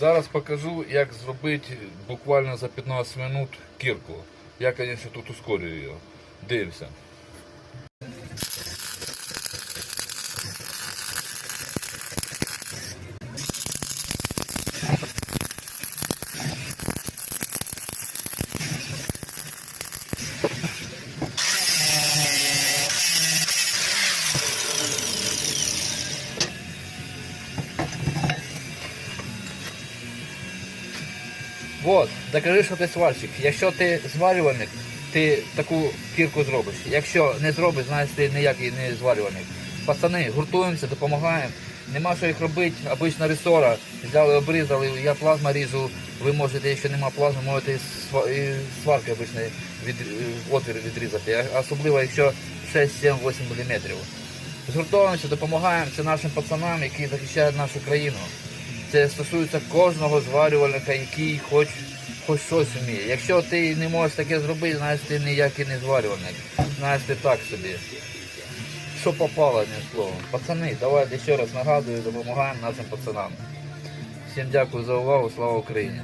Зараз покажу, як зробити буквально за 15 минут кірку. Я, звісно, тут ускорюю її. Дивимося. Вот, докажи, що ти сварщик. Якщо ти зварювальник, ти таку кірку зробиш. Якщо не зробиш, значить ти ніякий не зварювальник. Пацани, гуртуємося, допомагаємо. Нема що їх робити, обична ресора. Взяли, обрізали, я плазма ріжу. Ви можете, якщо нема плазми, можете із сварки обичної від, е, отвір відрізати. Особливо, якщо 6, 7, 8 мм. Згуртовуємося, допомагаємо. Це нашим пацанам, які захищають нашу країну. Це стосується кожного зварювальника, який хоч, хоч щось вміє. Якщо ти не можеш таке зробити, значить ти ніякий не зварювальник. Значить ти так собі. Що попало, одним словом. Пацани, давайте ще раз нагадую, допомагаємо нашим пацанам. Всім дякую за увагу, слава Україні!